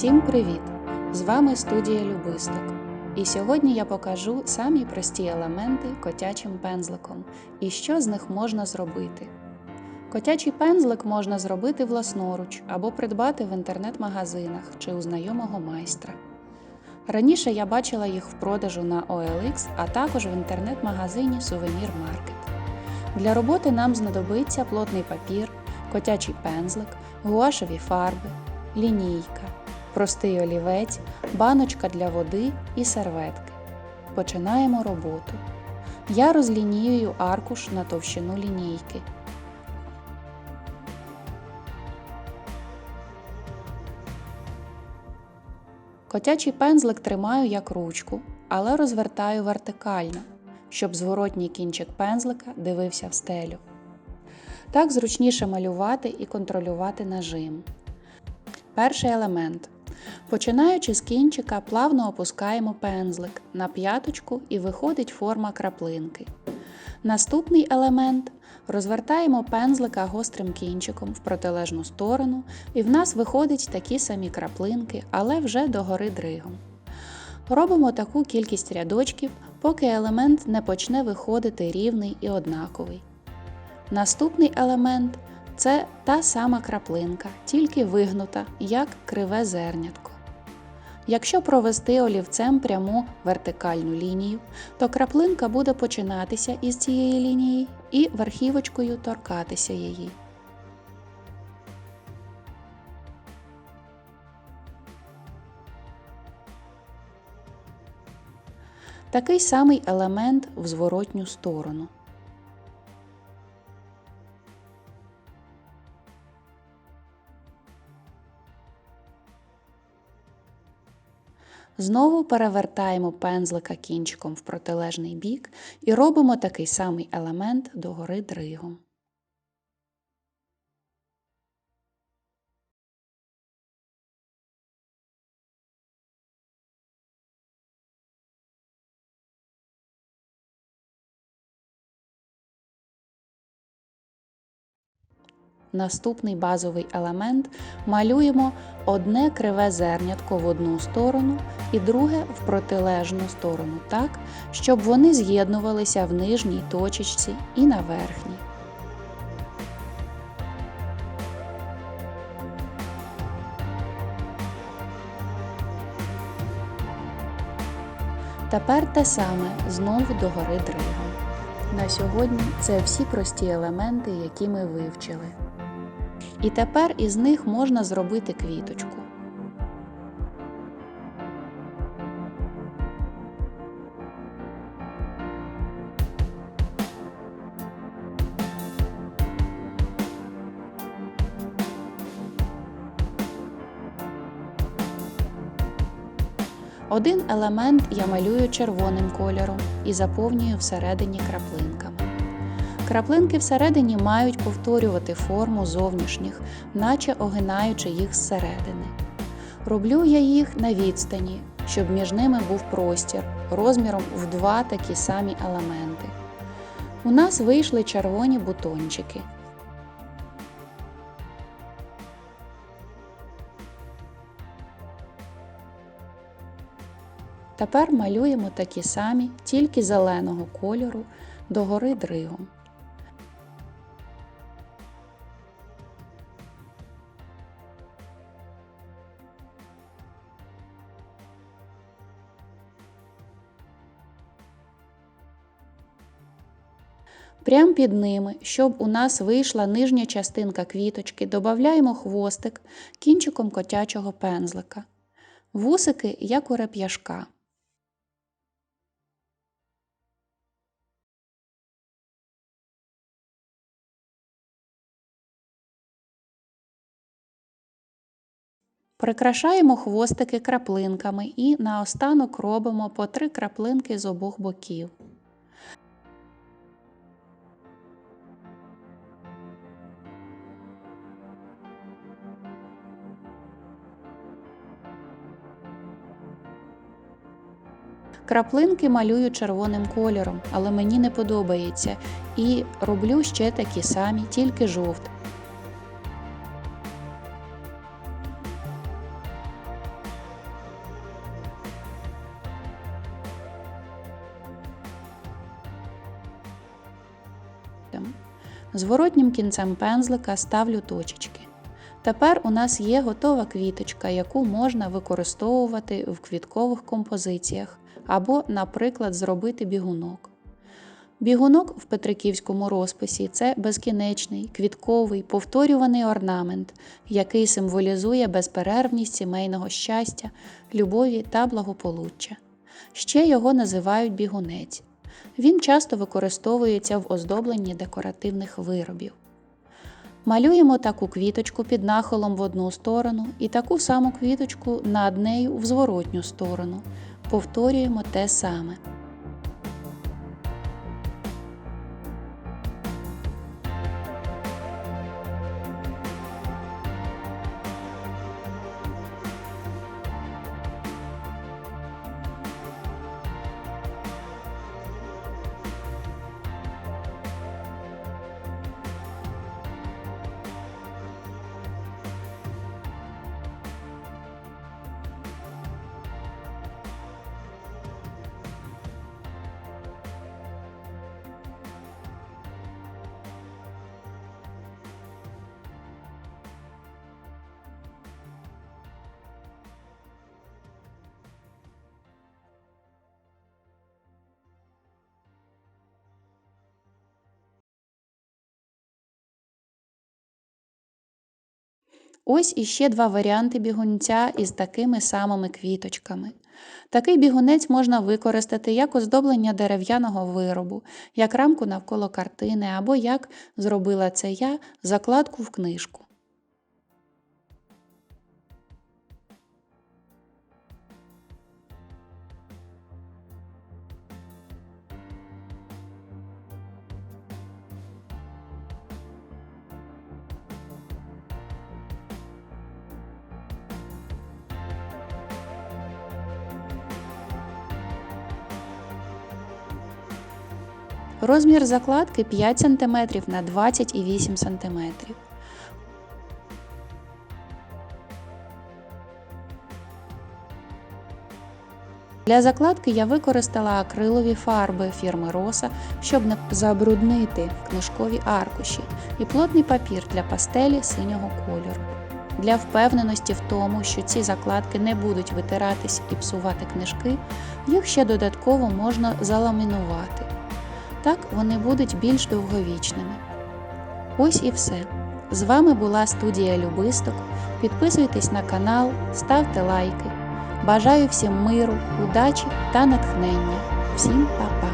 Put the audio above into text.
Всім привіт! З вами студія Любисток. І сьогодні я покажу самі прості елементи котячим пензликом і що з них можна зробити. Котячий пензлик можна зробити власноруч або придбати в інтернет-магазинах чи у знайомого майстра. Раніше я бачила їх в продажу на OLX, а також в інтернет-магазині Souvenir Market. Для роботи нам знадобиться плотний папір, котячий пензлик, гуашеві фарби, лінійка, простий олівець, баночка для води і серветки. Починаємо роботу. Я розлініюю аркуш на товщину лінійки. Котячий пензлик тримаю як ручку, але розвертаю вертикально, щоб зворотній кінчик пензлика дивився в стелю. Так зручніше малювати і контролювати нажим. Перший елемент. Починаючи з кінчика, плавно опускаємо пензлик на п'яточку і виходить форма краплинки. Наступний елемент розвертаємо пензлика гострим кінчиком в протилежну сторону, і в нас виходять такі самі краплинки, але вже догори дригом. Робимо таку кількість рядочків, поки елемент не почне виходити рівний і однаковий. Наступний елемент це та сама краплинка, тільки вигнута, як криве зернятко. Якщо провести олівцем пряму вертикальну лінію, то краплинка буде починатися із цієї лінії і верхівочкою торкатися її. Такий самий елемент в зворотню сторону. Знову перевертаємо пензлика кінчиком в протилежний бік і робимо такий самий елемент догори дригом. Наступний базовий елемент малюємо одне криве зернятко в одну сторону і друге в протилежну сторону так, щоб вони з'єднувалися в нижній точечці і на верхній. Тепер те саме знову догори дригом. На сьогодні це всі прості елементи, які ми вивчили. І тепер із них можна зробити квіточку. Один елемент я малюю червоним кольором і заповнюю всередині краплинками. Краплинки всередині мають повторювати форму зовнішніх, наче огинаючи їх зсередини. Роблю я їх на відстані, щоб між ними був простір розміром в два такі самі елементи. У нас вийшли червоні бутончики. Тепер малюємо такі самі, тільки зеленого кольору, догори дригом. Прямо під ними, щоб у нас вийшла нижня частинка квіточки, додаємо хвостик кінчиком котячого пензлика. Вусики, як у реп'яшка. Прикрашаємо хвостики краплинками і наостанок робимо по три краплинки з обох боків. Краплинки малюю червоним кольором, але мені не подобається. І роблю ще такі самі, тільки жовт. Зворотнім кінцем пензлика ставлю точечки. Тепер у нас є готова квіточка, яку можна використовувати в квіткових композиціях або, наприклад, зробити бігунок. Бігунок в петриківському розписі це безкінечний, квітковий, повторюваний орнамент, який символізує безперервність сімейного щастя, любові та благополуччя. Ще його називають бігунець. Він часто використовується в оздобленні декоративних виробів. Малюємо таку квіточку під нахилом в одну сторону і таку саму квіточку над нею в зворотню сторону. Повторюємо те саме. Ось іще два варіанти бігунця із такими самими квіточками. Такий бігунець можна використати як оздоблення дерев'яного виробу, як рамку навколо картини, або як зробила це я закладку в книжку. Розмір закладки 5 см на 28 см. Для закладки я використала акрилові фарби фірми Роса, щоб не забруднити книжкові аркуші, і плотний папір для пастелі синього кольору. Для впевненості в тому, що ці закладки не будуть витиратись і псувати книжки, їх ще додатково можна заламінувати. Так вони будуть більш довговічними. Ось і все. З вами була студія Любисток. Підписуйтесь на канал, ставте лайки. Бажаю всім миру, удачі та натхнення. Всім па-па!